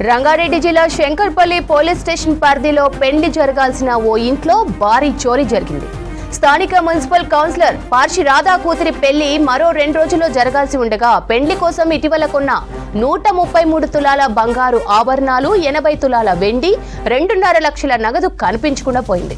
రంగారెడ్డి జిల్లా Shankarpally police station పరిధిలో పెండి జరగాల్సిన ఓ ఇంట్లో భారీ చోరీ జరిగింది. స్థానిక మున్సిపల్ కౌన్సిలర్ పార్షి రాధా కూతురి పెళ్ళి మరో రెండు రోజుల్లో జరగాల్సి ఉండగా పెండ్లి కోసం ఇటీవల కొన్న నూట ముప్పై మూడు తులాల బంగారు ఆభరణాలు ఎనభై తులాల వెండి రెండున్నర లక్షల నగదు కనిపించకుండా పోయింది.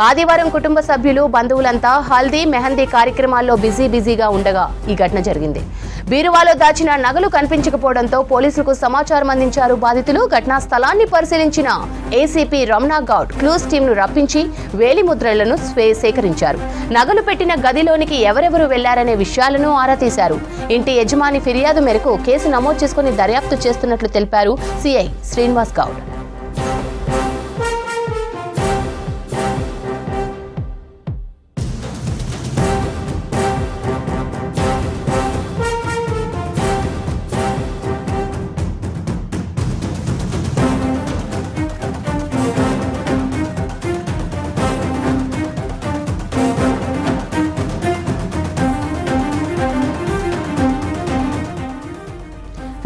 ఆదివారం కుటుంబ సభ్యులు బంధువులంతా హల్దీ మెహందీ కార్యక్రమాల్లో బిజీ బిజీగా ఉండగా ఈ ఘటన జరిగింది. బీరువాలో దాచిన నగలు కనిపించకపోవడంతో పోలీసులకు సమాచారం అందించారు బాధితులు. ఘటనా స్థలాన్ని పరిశీలించిన ఏసీపీ రమణా గౌడ్ క్లూస్ టీంను రప్పించి వేలిముద్రలను స్వే- సేకరించారు. నగలు పెట్టిన గదిలోనికి ఎవరెవరు వెళ్ళారనే విషయాలను ఆరా తీశారు. ఇంటి యజమాని ఫిర్యాదు మేరకు కేసు నమోదు చేసుకుని దర్యాప్తు చేస్తున్నట్లు తెలిపారు సిఐ శ్రీనివాస్ గౌడ్.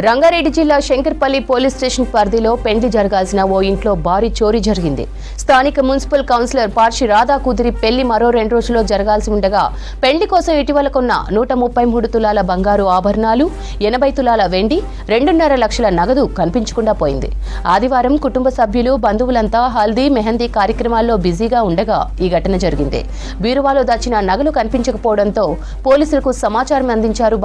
రంగారెడ్డి జిల్లా శంకర్పల్లి పోలీస్ స్టేషన్ పరిధిలో పెండ్లి జరగాల్సిన ఓ ఇంట్లో భారీ చోరీ జరిగింది. స్థానిక మున్సిపల్ కౌన్సిలర్ పార్షి రాధా కుదిరి పెళ్ళి మరో రెండు రోజుల్లో జరగాల్సి ఉండగా పెళ్ళి కోసం ఇటీవల కొన్న నూట ముప్పై మూడు తులాల బంగారు ఆభరణాలు ఎనభై తులాల వెండి రెండున్నర లక్షల నగదు కనిపించకుండా పోయింది. ఆదివారం కుటుంబ సభ్యులు బంధువులంతా హల్దీ మెహందీ కార్యక్రమాల్లో బిజీగా ఉండగా ఈ ఘటన జరిగింది. బీరువాలో దాచిన నగలు కనిపించకపోవడంతో పోలీసులకు సమాచారం అందించారు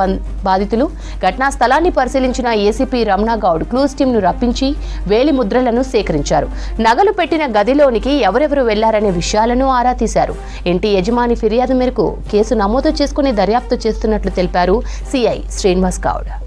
బాధితులు. ఘటనా స్థలాన్ని పరిశీలించిన ఏసీపీ రమణా గౌడ్ క్లూస్ టీంను రప్పించి వేలి ముద్రలను సేకరించారు. నగలు పెట్టిన గదిలోనికి ఎవరెవరు వెళ్ళారనే విషయాలను ఆరా తీశారు. ఇంటి యజమాని ఫిర్యాదు మేరకు కేసు నమోదు చేసుకుని దర్యాప్తు చేస్తున్నట్లు తెలిపారు సిఐ శ్రీనివాస్ గౌడ్.